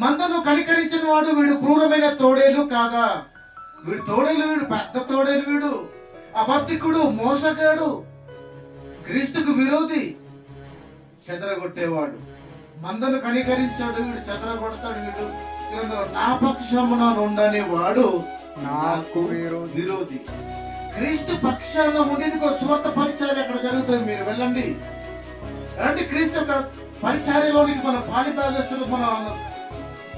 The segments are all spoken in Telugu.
మందను కనికరించిన వాడు వీడు క్రూరమైన తోడేలు కాదా? వీడు తోడేలు వీడు పెద్ద తోడేలు వీడు అబద్ధికుడు మోసగాడు క్రీస్తుకు విరోధి చెదరగొట్టేవాడు. మందను కనికరించాడు వీడు చెదరగొడతాడు వీడు. నా పక్షమున ఉండని వాడు నాకు విరోధి. క్రీస్తు పక్షాన ఉండేది ఒక సువార్త పరిచర్య అక్కడ జరుగుతుంది మీరు వెళ్ళండి. రండి క్రీస్తు యొక్క పరిచర్యలోనికి మనం పాలి మనం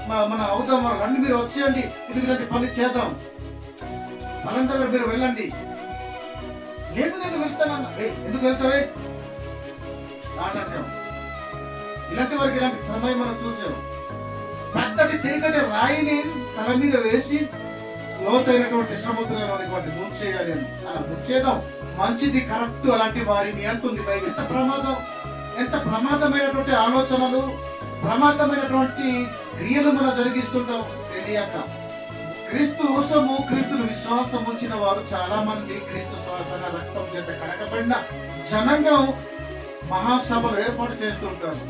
మన అవుతాం మనం రండి మీరు వచ్చేయండి. ఇటువంటి పని చేద్దాం. మనంత మీరు వెళ్ళండి. లేదు నేను వెళ్తానన్నా. ఎందుకు వెళ్తావే? ఇలాంటి వారికి ఇలాంటి శ్రమ మనం చూసాం. పెద్దటి తిరిగటి రాయిని తల మీద వేసి లోతైనటువంటి సముద్రంలోనికి వాటిని చేయాలి అని. అలా ముంచేయడం మంచిది కరెక్ట్. అలాంటి వారిని అంటుంది బైబిల్. ఎంత ప్రమాదం ఎంత ప్రమాదమైనటువంటి ఆలోచనలు. ప్రమాదమైనటువంటి క్రియలు మనం జరిగిస్తుంటాం తెలియక. క్రీస్తు కోసము క్రీస్తును విశ్వాసం ఉంచిన వారు చాలా మంది క్రీస్తు స్వార్థన రక్తం చేత కడకబడిన జనంగం మహాసభలు ఏర్పాటు చేస్తుంటారు.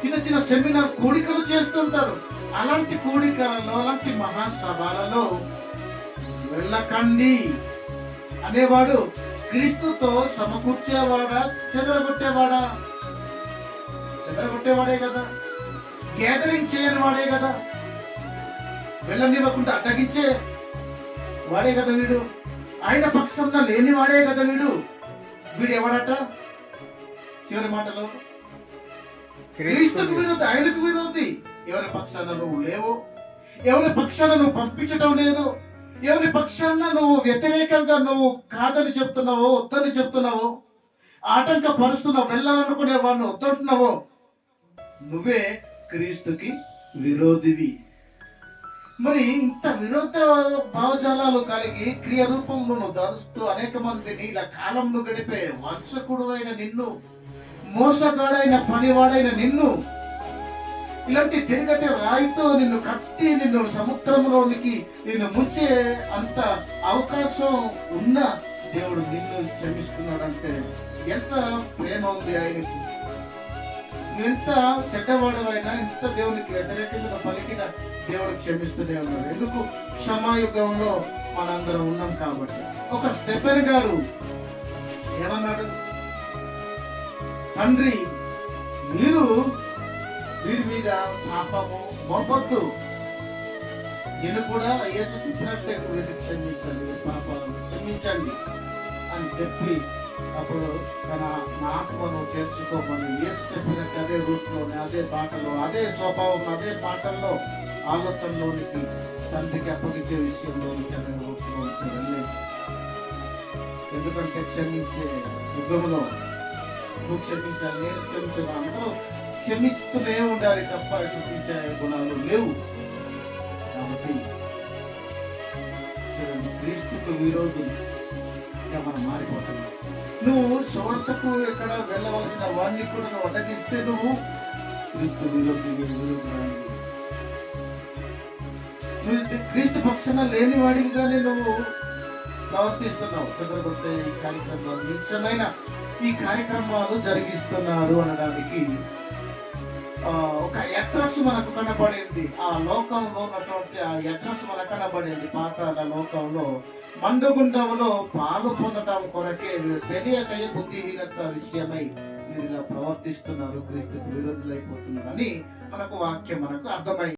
చిన్న చిన్న సెమినార్ కూడికలు చేస్తుంటారు. అలాంటి కూడికలలో అలాంటి మహాసభలలో వెళ్ళకండి అనేవాడు క్రీస్తుతో సమకూర్చేవాడా చెదరగొట్టేవాడా? చెదరగొట్టేవాడే కదా. గ్యాదరింగ్ చేయని వాడే కదా. వెళ్ళనివ్వకుండా అడ్డగించే వాడే కదా వీడు. ఆయన పక్షంలో లేని వాడే కదా వీడు. వీడు ఎవడట? చివరి మాటలో క్రీస్తుకు విరోధి ఆయనకు విరోధి. ఎవరి పక్షాన నువ్వు లేవు ఎవరి పక్షాన నువ్వు పంపించటం లేదు ఎవరి పక్షాన నువ్వు వ్యతిరేకంగా నువ్వు కాదని చెప్తున్నావో వద్దని చెప్తున్నావో ఆటంకపరుస్తున్నావు వెళ్ళాలనుకునే వాడిని వద్దంటున్నావో నువ్వే క్రీస్తుకి విరోధివి. మరి ఇంత విరోధ భావజాలాలు కలిగి క్రియ రూపంలో ధరుస్తూ అనేక మందిని ఇలా కాలంలో గడిపే వంశకుడువైన అయిన నిన్ను మోసగాడైన పనివాడైన నిన్ను ఇలాంటి తిరగటి రాయితో నిన్ను కట్టి నిన్ను సముద్రంలోనికి నిన్ను ముంచే అంత అవకాశం ఉన్న దేవుడు నిన్ను క్షమిస్తున్నాడంటే ఎంత ప్రేమ ఉంది ఆయనకి. నువ్వు ఎంత చెడ్డవాడవైనా ఎంత దేవునికి వ్యతిరేకంగా పలికిన దేవుడు క్షమిస్తూనే ఉన్నాడు. ఎందుకు? క్షమాయుగంలో మనందరం ఉన్నాం కాబట్టి. ఒక స్టెపెన్ గారు ఏమన్నాడు? తండ్రి మీరు వీరి మీద పాపము మోపొద్దు. నేను కూడా ఏ చెప్పినట్టే వీరిని క్షమించండి పాపాలను క్షమించండి. అని చెప్పి అప్పుడు తన నా ఆత్మను చేర్చుకోమని ఏసు చెప్పినట్టు అదే రూట్లోనే అదే బాటలో అదే స్వభావం అదే పాటల్లో ఆలోచనలోనికి తండ్రికి అప్పగించే విషయంలోనికి అనే రూట్లోనికి వెళ్ళేది ఎందుకంటే క్షమించే యుగంలో నువ్వు క్షమించాలి నేను క్షమించిన. అందరూ క్షమిస్తూనే ఉండాలి తప్ప క్షమించే గుణాలు లేవు. కాబట్టి క్రీస్తుకు క్రీస్తుకు విరోధులుగా మనం మారిపోతున్నాం నువ్వు సోర్తకు ఎక్కడ వెళ్ళవలసిన వాడిని కూడా నువ్వు అటగిస్తే నువ్వు క్రీస్తు విరోధి నువ్వు క్రీస్తు పక్షాన లేని వాడిగానే నువ్వు ప్రవర్తిస్తున్నావు. చంద్రగుప్త ఈ కార్యక్రమాలు నిత్యమైన ఈ కార్యక్రమాలు జరిగిస్తున్నారు అనడానికి ఒక అడ్రస్ మనకు కనబడింది. ఆ లోకంలో ఉన్నటువంటి ఆ అడ్రస్ మనకు కనబడింది. పాతాల లోకంలో మండుగుండంలో పాలు పొందటం కొరకే మీరు తెలియక బుద్ధిహీనత విషయమై మీరు ఇలా ప్రవర్తిస్తున్నారు. క్రీస్తుకు విరోధులైపోతున్నారని మనకు వాక్యం మనకు అర్థమైంది